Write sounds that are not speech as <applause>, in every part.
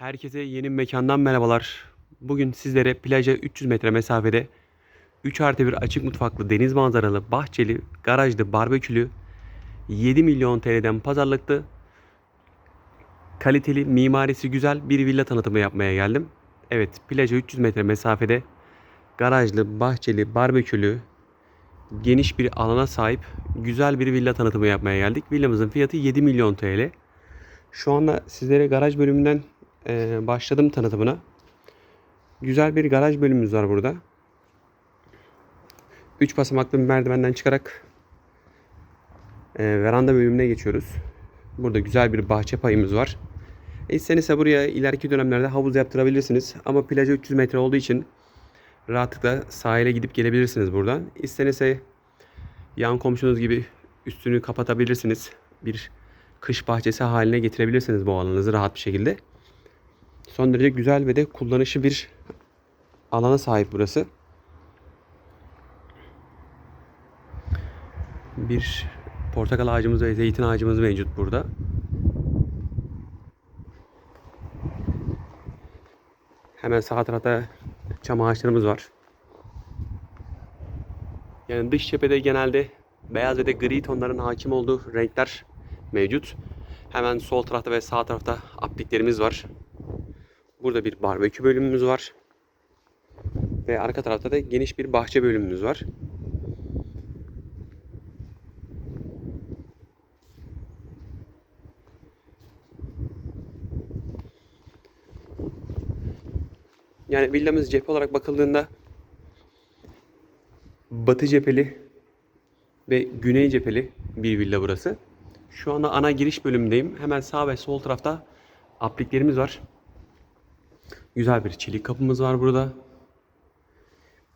Herkese yeni mekandan merhabalar. Bugün sizlere plaja 300 metre mesafede 3 artı 1 açık mutfaklı, deniz manzaralı, bahçeli, garajlı, barbekülü 7 milyon TL'den pazarlıklı kaliteli, mimarisi güzel bir villa tanıtımı yapmaya geldim. Evet, plaja 300 metre mesafede garajlı, bahçeli, barbekülü, geniş bir alana sahip güzel bir villa tanıtımı yapmaya geldik. Villamızın fiyatı 7 milyon TL. Şu anda sizlere garaj bölümünden e, başladım tanıtımına. Güzel bir garaj bölümümüz var burada. 3 basamaklı bir merdivenden çıkarak e, veranda bölümüne geçiyoruz. Burada güzel bir bahçe payımız var. E, İstenirse buraya ileriki dönemlerde havuz yaptırabilirsiniz. Ama plaja 300 metre olduğu için rahatlıkla sahile gidip gelebilirsiniz buradan. İstenirse yan komşunuz gibi üstünü kapatabilirsiniz. Bir kış bahçesi haline getirebilirsiniz bu alanınızı rahat bir şekilde. Son derece güzel ve de kullanışlı bir alana sahip burası. Bir portakal ağacımız ve zeytin ağacımız mevcut burada. Hemen sağ tarafta çam ağaçlarımız var. Yani dış cephede genelde beyaz ve de gri tonların hakim olduğu renkler mevcut. Hemen sol tarafta ve sağ tarafta apliklerimiz var. Burada bir barbekü bölümümüz var. Ve arka tarafta da geniş bir bahçe bölümümüz var. Yani villamız cephe olarak bakıldığında batı cepheli ve güney cepheli bir villa burası. Şu anda ana giriş bölümündeyim. Hemen sağ ve sol tarafta apliklerimiz var. Güzel bir çelik kapımız var burada.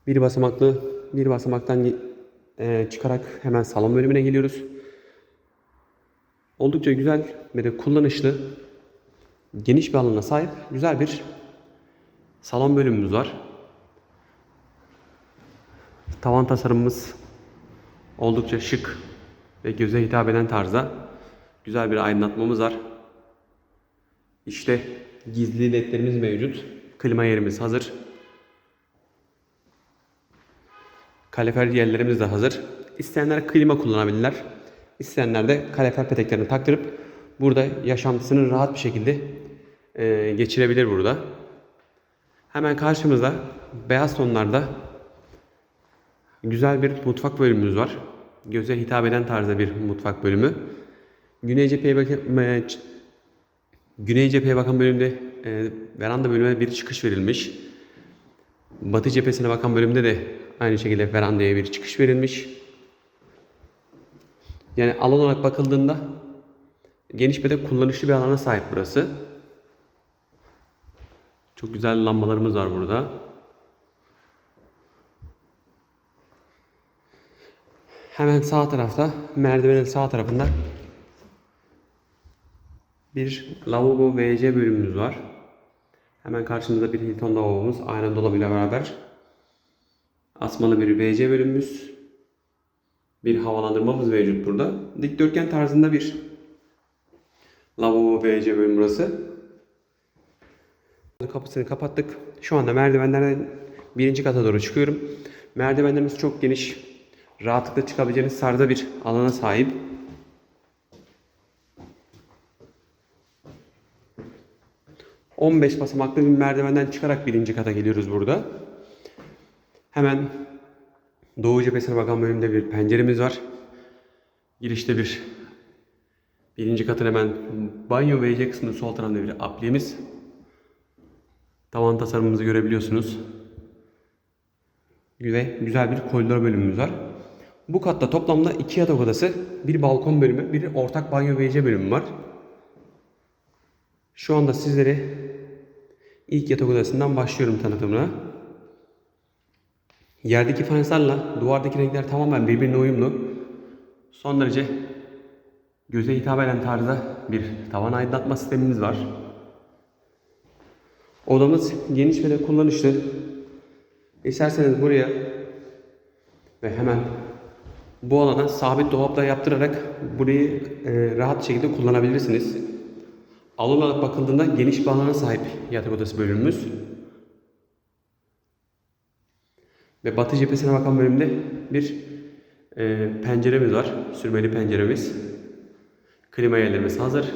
Bir basamaklı, bir basamaktan e, çıkarak hemen salon bölümüne geliyoruz. Oldukça güzel ve de kullanışlı, geniş bir alana sahip güzel bir salon bölümümüz var. Tavan tasarımımız oldukça şık ve göze hitap eden tarzda güzel bir aydınlatmamız var. İşte gizli ledlerimiz mevcut. Klima yerimiz hazır. Kalefer yerlerimiz de hazır. İsteyenler klima kullanabilirler. İsteyenler de kalefer peteklerini taktırıp burada yaşantısını rahat bir şekilde e, geçirebilir burada. Hemen karşımızda beyaz tonlarda güzel bir mutfak bölümümüz var. Göze hitap eden tarzda bir mutfak bölümü. Güney cepheye e, Güney cepheye bakan bölümde e, veranda bölümüne bir çıkış verilmiş. Batı cephesine bakan bölümde de aynı şekilde verandaya bir çıkış verilmiş. Yani alan olarak bakıldığında geniş ve de kullanışlı bir alana sahip burası. Çok güzel lambalarımız var burada. Hemen sağ tarafta, merdivenin sağ tarafında bir lavabo WC bölümümüz var. Hemen karşımızda bir Hilton lavabomuz ayna dolabıyla beraber. Asmalı bir WC bölümümüz. Bir havalandırmamız mevcut burada. Dikdörtgen tarzında bir lavabo WC bölüm burası. Kapısını kapattık. Şu anda merdivenlerden birinci kata doğru çıkıyorum. Merdivenlerimiz çok geniş. Rahatlıkla çıkabileceğiniz tarzda bir alana sahip. ...15 basamaklı bir merdivenden çıkarak birinci kata geliyoruz burada. Hemen doğu cephesine bakan bölümde bir penceremiz var. Girişte bir birinci katın hemen banyo ve WC kısmının sol tarafında bir apliyemiz. Tavan tasarımımızı görebiliyorsunuz. Ve güzel bir koridor bölümümüz var. Bu katta toplamda iki yatak odası, bir balkon bölümü, bir ortak banyo ve WC bölümü var. Şu anda sizlere ilk yatak odasından başlıyorum tanıtımına. Yerdeki fayanslarla duvardaki renkler tamamen birbirine uyumlu. Son derece göze hitap eden tarzda bir tavan aydınlatma sistemimiz var. Odamız geniş ve de kullanışlı. İsterseniz buraya ve hemen bu alana sabit dolaplar yaptırarak burayı e, rahat şekilde kullanabilirsiniz. Alan olarak bakıldığında geniş bir alana sahip yatak odası bölümümüz. Ve batı cephesine bakan bölümde bir e, penceremiz var. Sürmeli penceremiz. Klima yerlerimiz hazır.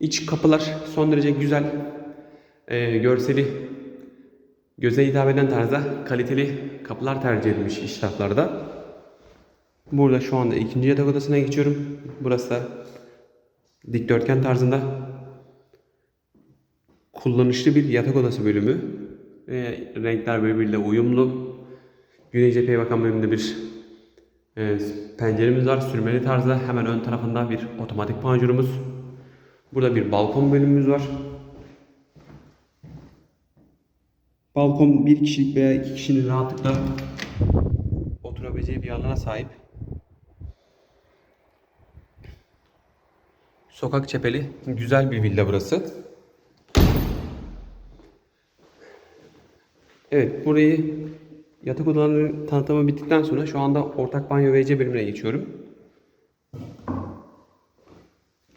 İç kapılar son derece güzel. E, görseli göze hitap eden tarzda kaliteli kapılar tercih edilmiş iç. Burada şu anda ikinci yatak odasına geçiyorum. Burası da dikdörtgen tarzında kullanışlı bir yatak odası bölümü. Ve renkler birbiriyle uyumlu. Güney cepheye bakan bölümde bir e, penceremiz var. Sürmeli tarzda hemen ön tarafında bir otomatik panjurumuz. Burada bir balkon bölümümüz var. Balkon bir kişilik veya iki kişinin rahatlıkla oturabileceği bir alana sahip. Sokak cepheli güzel bir villa burası. Evet burayı yatak odalarının tanıtımı bittikten sonra şu anda ortak banyo ve WC bölümüne geçiyorum.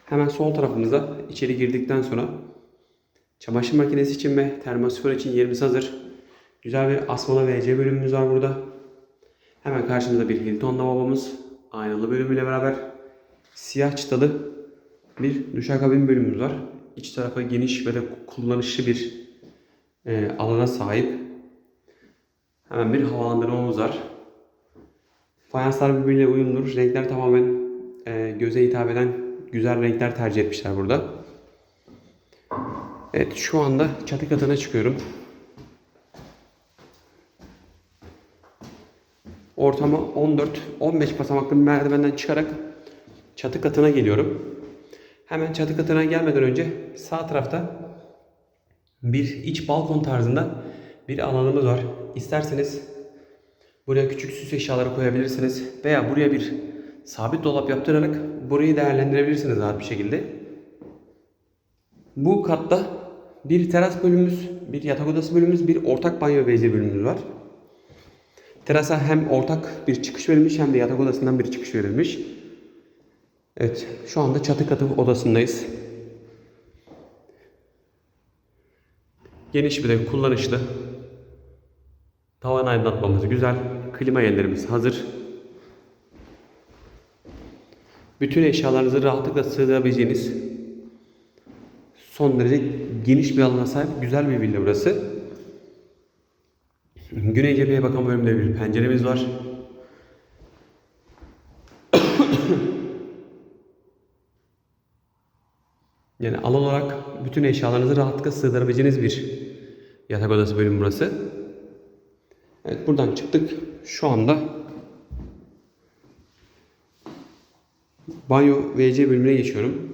Hemen sol tarafımızda içeri girdikten sonra çamaşır makinesi için ve termosifon için yerimiz hazır. Güzel bir asmalı WC bölümümüz var burada. Hemen karşımızda bir Hilton lavabomuz. Aynalı bölümüyle beraber siyah çıtalı bir duşakabin bölümümüz var. İç tarafı geniş ve de kullanışlı bir e, alana sahip. Hemen bir havalandırmamız var. Fayanslar birbiriyle uyumludur. Renkler tamamen e, göze hitap eden güzel renkler tercih etmişler burada. Evet şu anda çatı katına çıkıyorum. Ortama 14-15 basamaklı merdivenden çıkarak çatı katına geliyorum. Hemen çatı katına gelmeden önce sağ tarafta bir iç balkon tarzında bir alanımız var. İsterseniz buraya küçük süs eşyaları koyabilirsiniz veya buraya bir sabit dolap yaptırarak burayı değerlendirebilirsiniz rahat bir şekilde. Bu katta bir teras bölümümüz, bir yatak odası bölümümüz, bir ortak banyo WC bölümümüz var. Terasa hem ortak bir çıkış verilmiş hem de yatak odasından bir çıkış verilmiş. Evet, şu anda çatı katı odasındayız. Geniş bir de kullanışlı. Tavan aydınlatmamız güzel. Klima yerlerimiz hazır. Bütün eşyalarınızı rahatlıkla sığdırabileceğiniz son derece geniş bir alana sahip güzel bir villa burası. Güney cepheye bakan bölümde bir penceremiz var. Yani alan olarak bütün eşyalarınızı rahatlıkla sığdırabileceğiniz bir yatak odası bölümü burası. Evet buradan çıktık. Şu anda banyo WC bölümüne geçiyorum.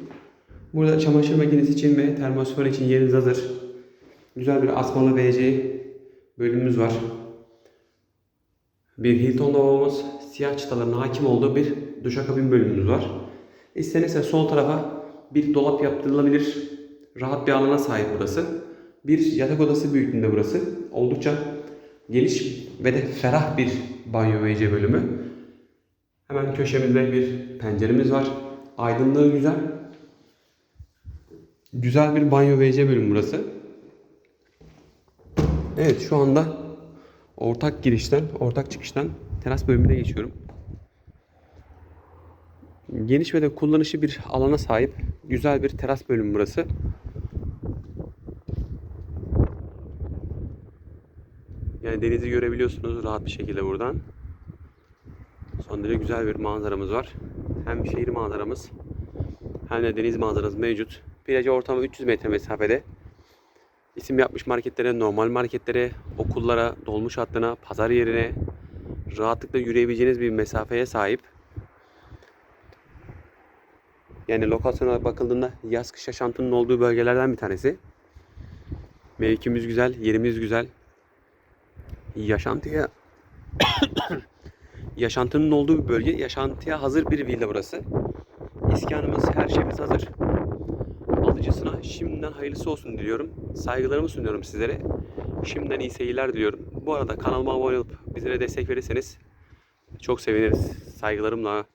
Burada çamaşır makinesi için ve termosifon için yeriniz hazır. Güzel bir asmalı WC bölümümüz var. Bir Hilton lavabomuz, siyah çıtaların hakim olduğu bir duşakabin bölümümüz var. İstenirse sol tarafa bir dolap yaptırılabilir. Rahat bir alana sahip burası. Bir yatak odası büyüklüğünde burası. Oldukça geniş ve de ferah bir banyo ve bölümü. Hemen köşemizde bir penceremiz var. Aydınlığı güzel. Güzel bir banyo ve WC bölümü burası. Evet şu anda ortak girişten, ortak çıkıştan teras bölümüne geçiyorum. Geniş ve de kullanışlı bir alana sahip güzel bir teras bölümü burası. Yani denizi görebiliyorsunuz rahat bir şekilde buradan. Son derece güzel bir manzaramız var. Hem şehir manzaramız hem de deniz manzaramız mevcut. Plaja ortamı 300 metre mesafede. İsim yapmış marketlere, normal marketlere, okullara, dolmuş hattına, pazar yerine rahatlıkla yürüyebileceğiniz bir mesafeye sahip. Yani lokasyona bakıldığında yaz kış yaşantının olduğu bölgelerden bir tanesi. Mevkimiz güzel, yerimiz güzel. Yaşantıya <coughs> yaşantının olduğu bir bölge, yaşantıya hazır bir villa burası. İskanımız, her şeyimiz hazır. Alıcısına şimdiden hayırlısı olsun diliyorum. Saygılarımı sunuyorum sizlere. Şimdiden iyi seyirler diliyorum. Bu arada kanalıma abone olup bizlere destek verirseniz çok seviniriz. Saygılarımla